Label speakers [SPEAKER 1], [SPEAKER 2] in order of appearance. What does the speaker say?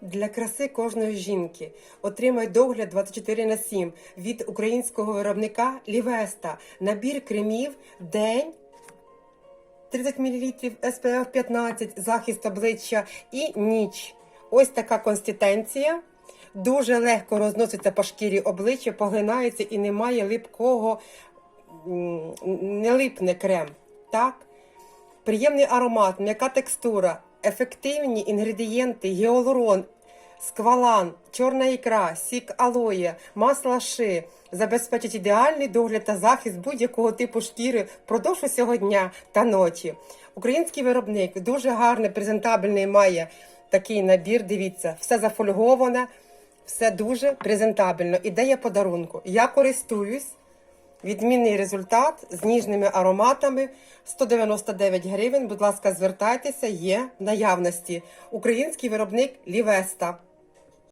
[SPEAKER 1] Для краси кожної жінки отримай догляд 24 на 7 від українського виробника Лівеста. Набір кремів день 30 мл SPF 15, захист обличчя і ніч. Ось така консистенція. Дуже легко розноситься по шкірі обличчя, поглинається і немає липкого, не липне крем. Так? Приємний аромат, м'яка текстура, ефективні інгредієнти, гіалурон, сквалан, чорна ікра, сік алоє, масло ши забезпечать ідеальний догляд та захист будь-якого типу шкіри впродовж усього дня та ночі. Український виробник дуже гарний, презентабельний має такий набір. Дивіться, все зафольговане, все дуже презентабельно. Ідея подарунку. Я користуюсь. Відмінний результат з ніжними ароматами 199 гривень. Будь ласка, звертайтеся, є в наявності. Український виробник Лівеста.